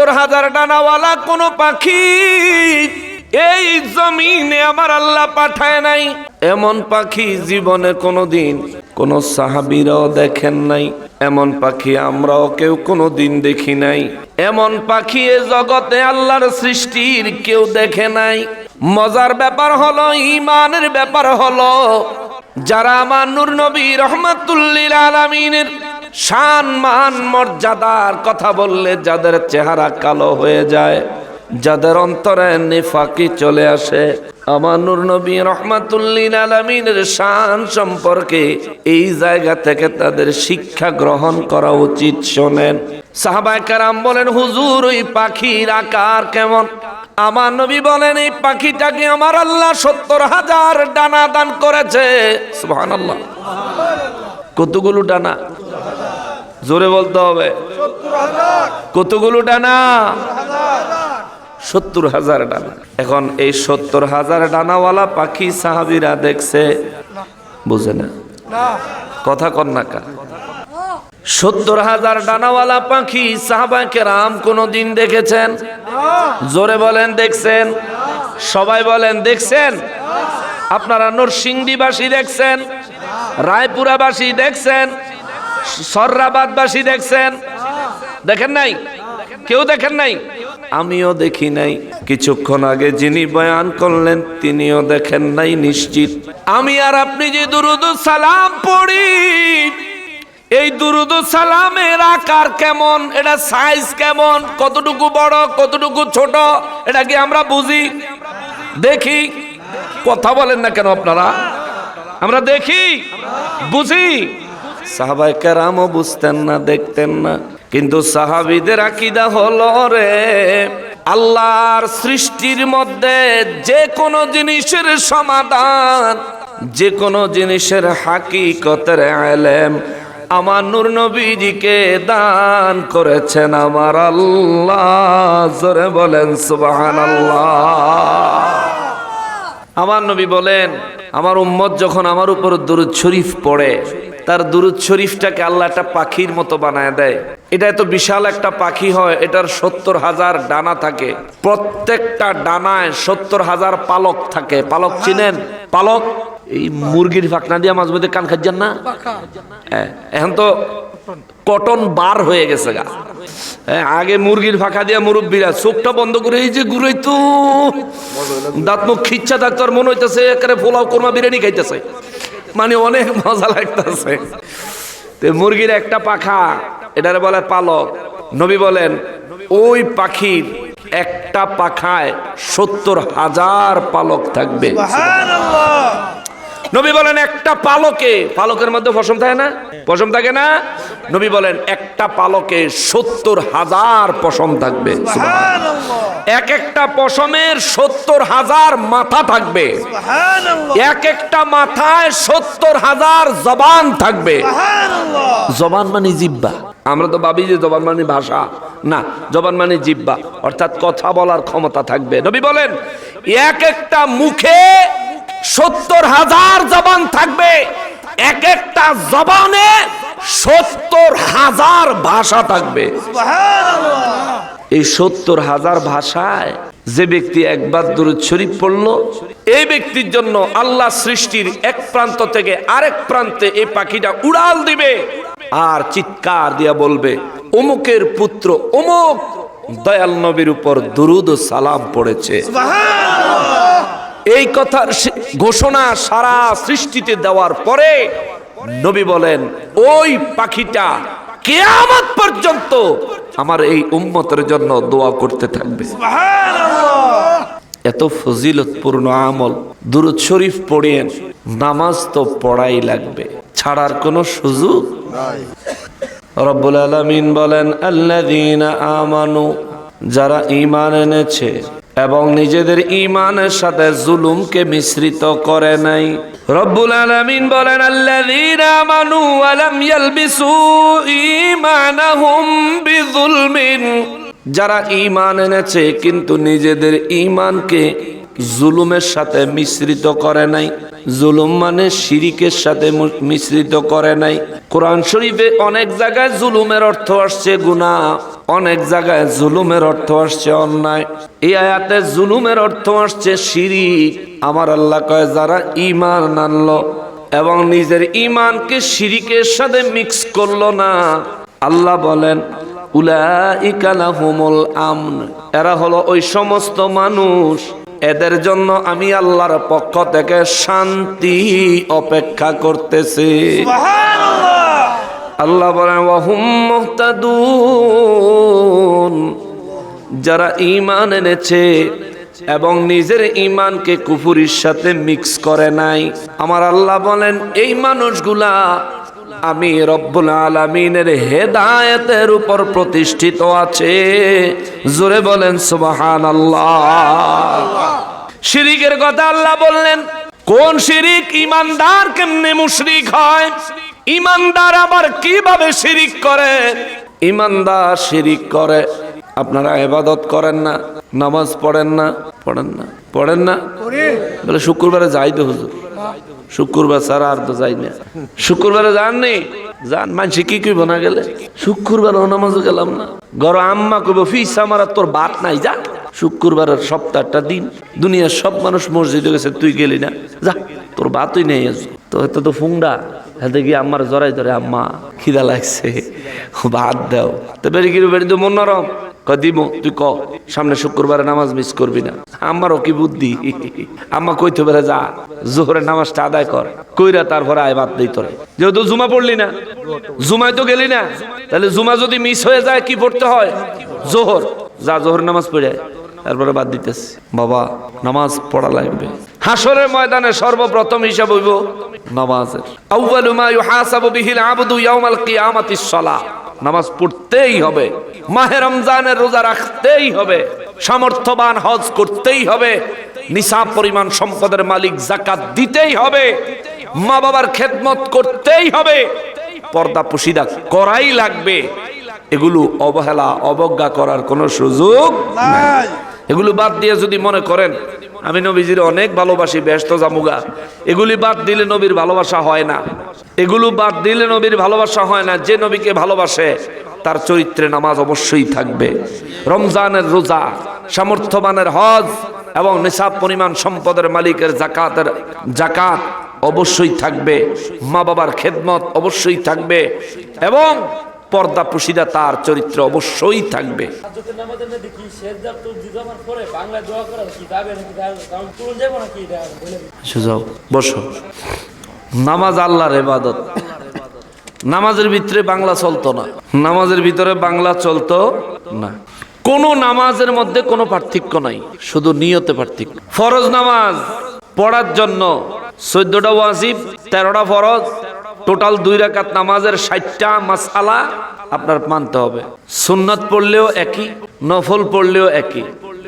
সত্তর হাজার ডানাওয়ালা কোনো পাখি এই জমিনে আমার আল্লাহ পাঠায় নাই। এমন পাখি জীবনে কোনোদিন কোন সাহাবিরাও দেখেন নাই। এমন পাখি আমরাও কেউ কোনোদিন দেখি নাই। এমন পাখি এ জগতে আল্লাহর সৃষ্টির কেউ দেখে নাই। মজার ব্যাপার হলো ইমানের ব্যাপার হলো, যারা আমার নূর নবী রহমাতুল্লিল আলমিনের শান মান মর্যাদার কথা বললে যাদের চেহারা কালো হয়ে যায়, যাদের অন্তরে নেফাকি চলে আসে, আমার নূর নবী রহমাতুল্লিল আলমিনের শান সম্পর্কে এই জায়গা থেকে তাদের শিক্ষা গ্রহণ করা উচিত, শোনেন। সাহাবায় কারাম বলেন, হুজুর, ওই পাখির আকার কেমন? আমার নবী বলেন, এই পাখিটাকে আমার আল্লাহ সত্তর হাজার ডানা দান করেছে। সুহান আল্লাহ কতগুলো ডানা? জোরে বলতে হবে। কতগুলো ডানা? সত্তর হাজার ডানা। এখন এই সত্তর হাজার ডানাওয়ালা পাখি সাহাবিরা দেখছে, বুঝে না। কথা কন্যাকা। সত্তর হাজার ডানাওয়ালা পাখি সাহাবাকে রাম কোনদিন দেখেছেন? জোরে বলেন, দেখছেন? সবাই বলেন, দেখছেন? আপনারা নরসিংদীবাসী দেখছেন? রায়পুরাবাসী দেখছেন? সর্রাবাদবাসী দেখছেন? দেখেন নাই? কেউ দেখেন নাই? আমিও দেখি নাই। কিছুক্ষণ আগে যিনি বয়ান করলেন, তিনিও দেখেন নাই নিশ্চিত। আমি আর আপনি যে দুরুদ সালাম পড়ি, এই দুরুদ সালামের আকার কেমন? এটা সাইজ কেমন? কতটুকু বড়, কতটুকু ছোট? এটা কি আমরা বুঝি? দেখি। কথা বলেন না কেন আপনারা? আমরা দেখি, বুঝি। সাহাবাই কেরামও বুঝতেন না, দেখতেন না। কিন্তু সাহাবিদের আকিদা হলো রে, আল্লাহর সৃষ্টির মধ্যে যে কোনো জিনিসের সমাধান, যে কোনো জিনিসের হাকিকতের আলেম আমার নূর নবীজিকে দান করেছেন আমার আল্লাহ। জোরে বলেন সুবাহান আমার নবী বলেন আমার উম্মত যখন আমার উপর দুরুদ শরীফ পড়ে, তার দুরুদ শরীফটাকে আল্লাহ একটা পাখির মতো বানায় দেয়। এটা এত বিশাল একটা পাখি হয়, এটার সত্তর হাজার ডানা থাকে। প্রত্যেকটা ডানায় সত্তর হাজার পালক থাকে। পালক চিনেন? পালক? এই মুরগির ফাঁকনা দিয়ে মাঝে মধ্যে কান খাচ্ছেন না? হ্যাঁ, এখন তো কটন বার হয়ে গেছে গা। হ্যাঁ, আগে মুরগির ফাঁকা দিয়া মুরব্বীরা চোখটা বন্ধ করে এই যে ঘুরে তো দাঁত মুখ খিচ্ছা থাকতো আর মনে হইতেছে একেবারে পোলাও কোরমা বিরিয়ানি খাইতেছে। মানে অনেক মজা লাগতেছে। তো মুরগির একটা পাখা এটারে বলে পালক। নবী বলেন ওই পাখির একটা পাখায় সত্তর হাজার পালক থাকবে। নবী বলেন একটা পালকে পালকের মধ্যে পশম থাকে না? পশম থাকে না? নবী বলেন একটা পালকে সত্তর হাজার পশম থাকবে। এক একটা পশমের সত্তর হাজার মাথা থাকবে। এক একটা মাথায় সত্তর হাজার জবান থাকবে। জবান মানে জিব্বা। আমরা তো ভাবি যে জবান মানে ভাষা। না জবান মানে জিব্বা। অর্থাৎ কথা বলার ক্ষমতা থাকবে। নবী বলেন এক একটা মুখে সত্তর হাজার জবান থাকবে। এক একটা জবানে সত্তর হাজার ভাষা থাকবে। এই সত্তর হাজার ভাষায় যে ব্যক্তি একবার দূরে শরীফ পড়ল এই ব্যক্তির জন্য আল্লাহ সৃষ্টির এক প্রান্ত থেকে আরেক প্রান্তে এই পাখিটা উড়াল দিবে আর চিৎকার দিয়া বলবে অমুকের পুত্র অমুক দয়াল নবীর উপর দুরুদ ও সালাম পড়েছে। এই কথার ঘোষণা সারা সৃষ্টিতে দেওয়ার পরে নবী বলেন, ওই পাখিটা কেয়ামত পর্যন্ত আমার এই উম্মতের জন্য দোয়া করতে থাকবে। এত ফজিলতপূর্ণ আমল, দুরুদ শরীফ পড়িয়েন, নামাজ তো পড়াই লাগবে, ছাড়ার কোনো সুযোগ নাই। রব্বুল আলামিন বলেন, আল্লাযীনা আমানু, যারা ঈমান এনেছে এবং নিজেদের ইমানের সাথে জুলুমকে মিশ্রিত করে নাই। রব্বুল আলমিন বলেন, আল্লাযীনা আমানু ওয়া ইয়ালবিসু ঈমানাহুম বিজুলমিন যারা ইমান এনেছে, কিন্তু নিজেদের ঈমানকে জুলুমের সাথে মিশ্রিত করে নাই। জুলুম মানে শিরিকের সাথে মিশ্রিত করে নাই। কোরআন শরীফে অনেক জায়গায় জুলুমের অর্থ আসছে গুনাহ, অনেক জায়গায় জুলুমের অর্থ আসছে অন্যায়। এই আয়াতে জুলুমের অর্থ আসছে শিরিক। আমার আল্লাহ কয়, যারা ইমান আনলো এবং নিজের ইমানকে শিরিকের সাথে মিক্স করল না, আল্লাহ বলেন উলাইকালাহুমুল আমন, এরা হলো ওই সমস্ত মানুষ এদের জন্য আমি আল্লাহর পক্ষ থেকে শান্তি অপেক্ষা করতেছি। আল্লাহ বলেন ওয়াহুম মুহতাদুন। যারা ঈমান এনেছে এবং নিজের ঈমানকে কুফুরির সাথে মিক্স করে নাই। আমার আল্লাহ বলেন এই মানুষগুলা আমি রব্বুল আলমিনের হেদায়েতের উপর প্রতিষ্ঠিত আছে। জোরে বলেন সুবাহান শিরিকের কথা আল্লাহ বললেন, কোন শিরিক ইমানদার কেমনে মুশরিক হয়? ইমানদার আবার কীভাবে শিরিক করে? ইমানদার শিরিক করে, আপনারা ইবাদত করেন না, নামাজ পড়েন না পড়েন না পড়েন না। বলে, শুক্রবারে যাই তো হুজুর। শুক্রবার ছাড়া আর তো যাই না। শুক্রবারে যাননি যান, মানসি কি কইব না গেলে? শুক্রবার নামাজও গেলাম না। গর আম্মা কইব ফিস আমার তোর বাত নাই, যা। শুক্রবারের সপ্তাহটা দিন। দুনিয়ার সব মানুষ মসজিদে গেছে, তুই গেলি না। যা, তোর বাতই নেই তো হয়তো তো ফুংডা। হাতে গিয়ে আম্মার জড়াই ধরে, আম্মা, খিদা লাগছে ভাত দাও। তো বেরি কি বেরি তো মন নরম ক দিব তুই ক, সামনে শুক্রবারে নামাজ মিস করবি না। আমারও কি বুদ্ধি? আম্মা যা, জোহরের নামাজটা আদায় কর, কইরা তারপরে আয়, বাদ দিই তোরে। যেহেতু জুমা পড়লি না, জুমায় তো গেলি না, তাহলে জুমা যদি মিস হয়ে যায়, কি পড়তে হয়? জোহর। যা জোহর নামাজ পড়ে তারপরে বাদ দিতেছি। বাবা, নামাজ পড়া লাগবে। হাসরের ময়দানে সর্বপ্রথম হিসাব হইব নামাজের। আউয়ালু মা ইউহাসাবু বিহিল আবদু ইয়াউমাল কিয়ামাতিস সালাহ। নামাজ পড়তেই হবে। মাহে রমজানের রোজা রাখতেই হবে। সামর্থ্যবান হজ করতেই হবে। নিসাব পরিমাণ সম্পদের মালিক জাকাত দিতেই হবে। মা বাবার খেদমত করতেই হবে। পর্দা পুশিদা করাই লাগবে। এগুলো অবহেলা, অবজ্ঞা করার কোনো সুযোগ নাই। এগুলো বাদ দিয়ে যদি মনে করেন আমি নবীজির অনেক ভালোবাসি, ব্যস্ত জামুগা। এগুলি বাদ দিলে নবীর ভালোবাসা হয় না। এগুলো বাদ দিলে নবীর ভালোবাসা হয় না। যে নবীকে ভালোবাসে, তার চরিত্রে নামাজ অবশ্যই থাকবে। রমজানের রোজা, সামর্থ্যবানের হজ এবং নিসাব পরিমাণ সম্পদের মালিকের জাকাতের জাকাত অবশ্যই থাকবে। মা বাবার খেদমত অবশ্যই থাকবে এবং পর্দা পুশিদা তার চরিত্র অবশ্যই থাকবে। সুযোগ বসো। নামাজ আল্লাহর এবাদত নামাজের ভিতরে বাংলা চলতো না। নামাজের ভিতরে বাংলা চলতো না। কোন নামাজের মধ্যে কোনো পার্থক্য নাই শুধু নিয়তে পার্থক্য। ফরজ নামাজ পড়ার জন্য চোদ্দটা ওয়াজিব তেরোটা ফরজ টোটাল দুই রাকাত নামাজের ষাটটা মাসালা আপনার মানতে হবে। সুন্নত পড়লেও একই, নফল পড়লেও একই।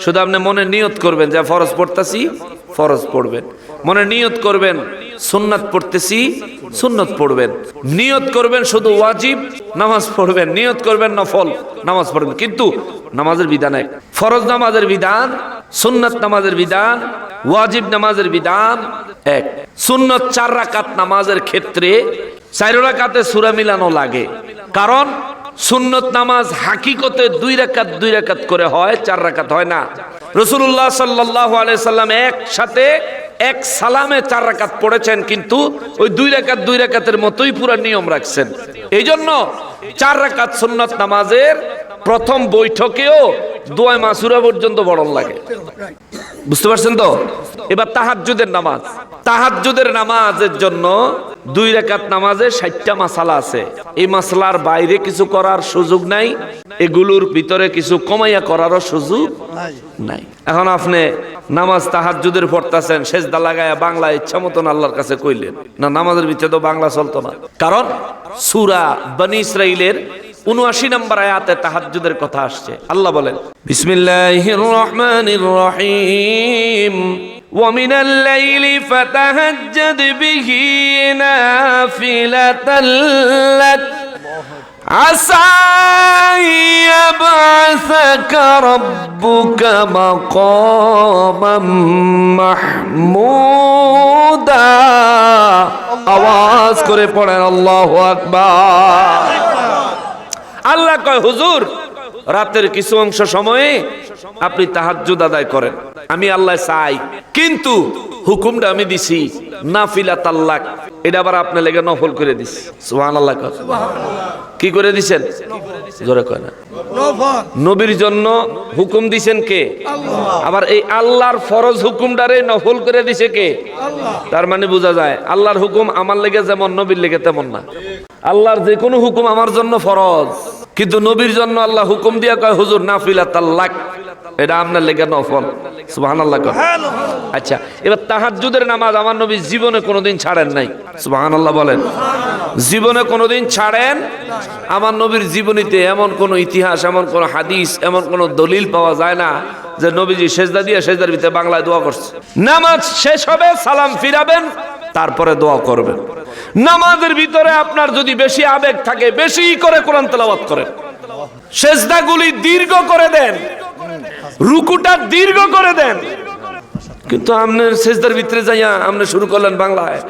শুধু আপনি মনে নিয়ত করবেন, যা ফরজ পড়তেছি, ফরজ পড়বেন। মনে নিয়ত করবেন, সুন্নাত পড়তেছি, সুন্নত পড়বেন। নিয়ত করবেন শুধু ওয়াজিব, নামাজ পড়বেন। নিয়ত করবেন নফল, নামাজ পড়বেন। কিন্তু নামাজের বিধান এক। ফরজ নামাজের বিধান, সুন্নত নামাজের বিধান ওয়াজিব নামাজের বিধান এক। সুন্নত চার রাকাত নামাজের ক্ষেত্রে চার রাকাতে সুরা মিলানো লাগে। কারণ সুন্নত নামাজ হাকিকতে দুই রাকাত দুই রাকাত করে হয়, চার রাকাত হয় না। রসুল্লাহ সাল্লাহ সাল্লাম একসাথে এক সালামে চার রাকাত পড়েছেন, কিন্তু ওই দুই রাকাত, দুই রাকাতের মতোই পুরো নিয়ম রাখছেন। এই জন্য চার রাকাত সুন্নত নামাজের প্রথম বৈঠকেও দোয়ায় মাসুরা পর্যন্ত বড়ন লাগে। বুঝতে পারছেন তো? এবার তাহাজ্জুদের নামাজ। তাহাজ্জুদের নামাজের জন্য দুই রেখাত নামাজে ষাটটা মাসালা আছে। এই মাসালার বাইরে কিছু করার সুযোগ নাই এগুলোর ভিতরে কিছু কমাইয়া করারও সুযোগ নাই। এখন আপনি নামাজ তাহাজ্জুদের পড়তাছেন সেজদা লাগায়া বাংলা ইচ্ছা মতন আল্লাহর কাছে কইলেন। না নামাজের ভিতরে তো বাংলা চলতো না। কারণ সুরা বনি ইসরাইলের উনআশি নম্বর আয়াতে তাহাজ্জুদের কথা আসছে আল্লাহ বলেন বিসমিল্লাহির রহমানির রহিম ومن الليل فتهجد به نافلة لك عسى يبعثك ربك مقاما محمودا আওয়াজ করে পড়েন আল্লাহু আকবার আল্লাহ কয় হুজুর রাতের কিছু অংশ সময়ে আপনি তাহাজ্জুদ আদায় করেন। আমি আল্লাহ চাই কিন্তু হুকুমটা আমি দিছি নাফিলা তাল্লাক এটা আবার আপনি লেগে নফল করে দিছি। সুবহানাল্লাহ কয়। কি করে দিছেন? জোরে কয় না। নবীর জন্য হুকুম দিছেন কে? আবার এই আল্লাহর ফরজ হুকুমটারে নফল করে দিছে কে? তার মানে বোঝা যায় আল্লাহর হুকুম আমার লেগে যেমন নবীর লেগে তেমন না। আল্লাহর যে কোনো হুকুম আমার জন্য ফরজ। কিন্তু নবীর জন্য আল্লাহ হুকুম দিয়া কয়, হুজুর নাফিলা তাল্লাক এটা আপনার লেগে নফল। সুবহানাল্লাহ কয়। আচ্ছা এবার তাহাজ্জুদের নামাজ আমার নবী জীবনে কোনোদিন ছাড়েন নাই। সুবহানাল্লাহ বলেন। জীবনে কোনোদিন ছাড়েন? আমার নবীর জীবনীতে এমন কোন ইতিহাস, এমন কোন হাদিস, এমন কোন দলিল পাওয়া যায় না যে নবীজি সেজদা দিয়ে সেজদার ভিতরে বাংলায় দোয়া করছে। নামাজ শেষ হবে, সালাম ফিরাবেন, তারপরে দোয়া করবেন। নামাজের ভিতরে আপনার যদি বেশি আবেগ থাকে, বেশি করে কোরআন তেলাওয়াত করেন। সেজদাগুলি দীর্ঘ করে দেন। রুকুটা দীর্ঘ করে দেন। কিন্তু আপনার সেজদার ভিতরে যাইয়া আপনি শুরু করলেন বাংলায়,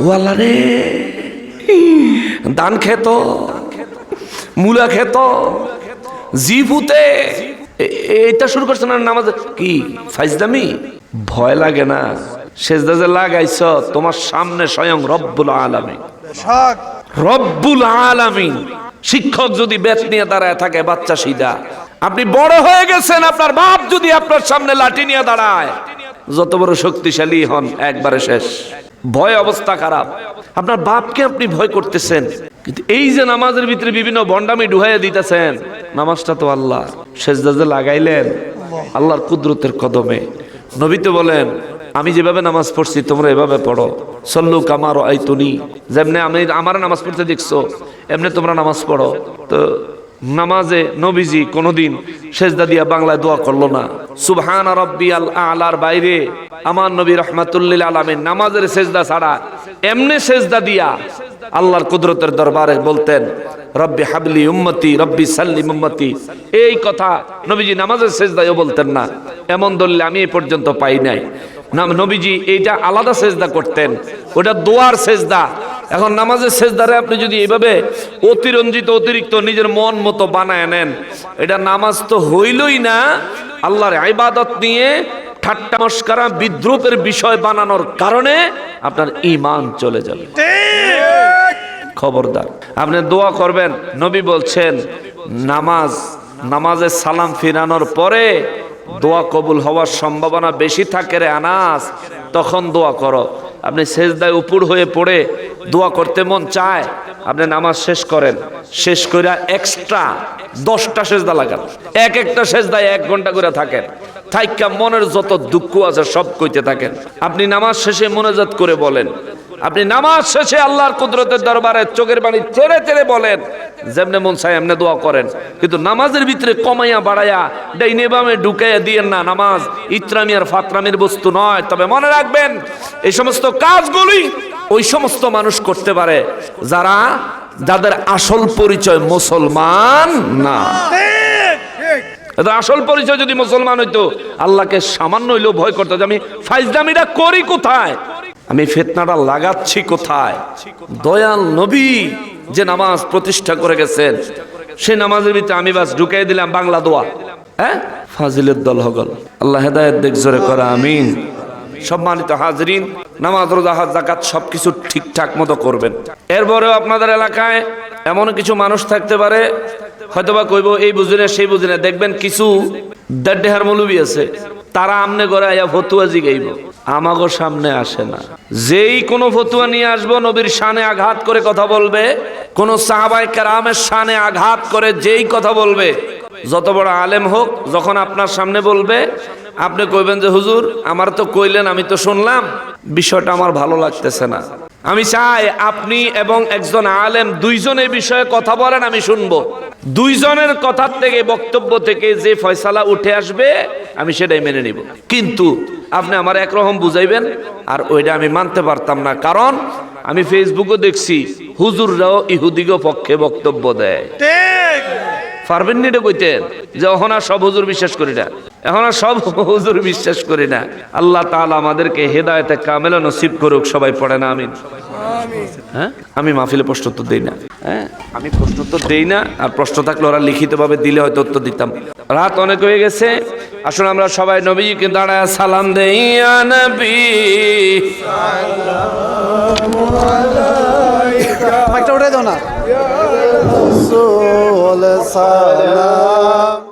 ও আল্লাহ রে ধান খেত, মূলা খেত জিভুতে এ- এটা শুরু করছে নামাজ, কি ফাইজদামি ভয় লাগে না। সেজদা যে লাগাইছ তোমার সামনে স্বয়ং রব্বুল আলামী রব্বুল আলামিন। শিক্ষক যদি বেত নিয়ে দাঁড়ায় থাকে বাচ্চা সিধা। আপনি বড় হয়ে গেছেন আপনার বাপ যদি আপনার সামনে লাঠি নিয়ে দাঁড়ায়। যত বড় শক্তিশালী হন একবারে শেষ। ভয় অবস্থা খারাপ। আপনার বাপকে আপনি ভয় করতেছেন কিন্তু এই যে নামাজের ভিতরে বিভিন্ন বন্ডামি ডুহাইয়া দিতেছেন নামাজটা তো আল্লাহ। যে লাগাইলেন আল্লাহর কুদরতের কদমে। নবী তো বলেন আমি যেভাবে নামাজ পড়ছি, তোমরা এভাবে পড়ো। সল্লু কামার আইতুনি যেমনি আমি আমার নামাজ পড়তে দেখছ, এমনি তোমরা নামাজ পড়ো। তো নামাজে নবীজি কোনোদিন সেজদা দিয়া বাংলায় দোয়া করল না। সুবহান রব্বি আল আলার বাইরে আমার নবী রহমাতুল্লিল আলমের নামাজের সেজদা ছাড়া এমনি সেজদা দিয়া আল্লাহর কুদরতের দরবারে বলতেন, রব্বি হাবলি উম্মতি, রব্বি সাল্লি উম্মতি। এই কথা নবীজি নামাজের সেজদায়ও বলতেন না। এমন দলিল আমি এই পর্যন্ত পাই নাই। নাম নবীজি, এইটা আলাদা সেজদা করতেন। ওটা দোয়ার সেজদা। এখন নামাজের সেজদারে আপনি যদি এইভাবে অতিরঞ্জিত, অতিরিক্ত নিজের মন মতো বানায় নেন, এটা নামাজ তো হইলই না। আল্লাহর ইবাদত নিয়ে ঠাট্টা মস্কারা, বিদ্রুপের বিষয় বানানোর কারণে আপনার ইমান চলে যাবে। খবরদার। আপনি দোয়া করবেন, নবী বলছেন, নামাজ নামাজের সালাম ফিরানোর পরে দোয়া কবুল হওয়ার সম্ভাবনা বেশি থাকে রে আনাস। তখন দোয়া করো। আপনি সেজদায় উপুর হয়ে পড়ে দোয়া করতে মন চায়, আপনি নামাজ শেষ করেন। শেষ করে এক্সট্রা দশটা সেজদা লাগান। এক একটা সেজদায় এক ঘণ্টা করে থাকেন। থাইকা মনের যত দুঃখ আছে সব কইতে থাকেন। আপনি নামাজ শেষে মনোজাত করে বলেন আপনি নামাজ শেষে আল্লাহর কুদরতের দরবারে চোখের বাণী চেড়ে চেড়ে বলেন, যেমনে মন চায় এমনি দোয়া করেন। কিন্তু নামাজের ভিতরে কমাইয়া বাড়াইয়া ডাইনে বামে ঢুকাইয়া দিয়েন না, নামাজ ইত্রামি আর ফাতরামির বস্তু নয়। তবে মনে রাখবেন, এই সমস্ত কাজগুলি ওই সমস্ত মানুষ করতে পারে, যারা যাদের আসল পরিচয় মুসলমান না। আসল পরিচয় যদি মুসলমান হইতো, আল্লাহকে সামান্য হইলেও ভয় করতো যে আমি ফাইজদামিটা করি কোথায়? আমি ফেতনাটা লাগাচ্ছি কোথায়? দয়াল নবী যে নামাজ প্রতিষ্ঠা করে গেছেন সে নামাজের ভিতরে আমি বাস ঢুকাই দিলাম বাংলা দোয়া। হ্যাঁ? ফাজিলের দল হগল। আল্লাহ হেদায়ত দেখ জোরে করা, আমিন। সম্মানিত হাজরিন, নামাজ, রোজা জাকাত সবকিছু ঠিকঠাক মতো করবেন। এরপরেও আপনাদের এলাকায় এমন কিছু মানুষ থাকতে পারে, হয়তোবা কইব এই বুঝি না সেই বুঝি না দেখবেন কিছু দেড় ডেহার মৌলবী আছে, তারা আমনে করে আয়া ফতুয়া জিগাইব। আমাগো সামনে আসে না। যেই কোনো ফতুয়া নিয়ে আসব, নবীর শানে আঘাত করে কথা বলবে, কোন সাহাবাই কারামের শানে আঘাত করে যেই কথা বলবে, যত বড় আলেম হোক, যখন আপনার সামনে বলবে, আপনি কইবেন যে, হুজুর, আমার তো কইলেন, আমি তো শুনলাম। বিষয়টা আমার ভালো লাগতেছে না। আমি চাই আপনি এবং একজন আলেম দুইজন এই বিষয়ে কথা বলেন, আমি শুনব। দুইজনের কথার থেকে, বক্তব্য থেকে যে ফয়সালা উঠে আসবে, আমি সেটাই মেনে নিব। কিন্তু আপনি আমার একরকম বুঝাইবেন, আর ওইটা আমি মানতে পারতাম না। কারণ আমি ফেসবুকও দেখছি, হুজুররাও ইহুদিগো পক্ষে বক্তব্য দেয়। পারবেন নি এটা কইতেন যে এখন আর সব হুজুর বিশ্বাস করি না। এখন আর সব হুজুর বিশ্বাস করি না। আল্লাহ তাআলা আমাদেরকে হেদায়েতে কামেলা নসিব করুক, সবাই পড়ে না, আমিন। হ্যাঁ? আমি মাহফিলে প্রশ্ন উত্তর দেই না। হ্যাঁ? আমি প্রশ্ন উত্তর দেই না, আর প্রশ্ন থাকলে ওরা লিখিতভাবে দিলে হয়তো উত্তর দিতাম। রাত অনেক হয়ে গেছে। আসুন আমরা সবাই নবীকে দাঁড়ায় সালাম দেই, ইয়া নবী। মাইকটা উঠে দাও না। রসুল সালাম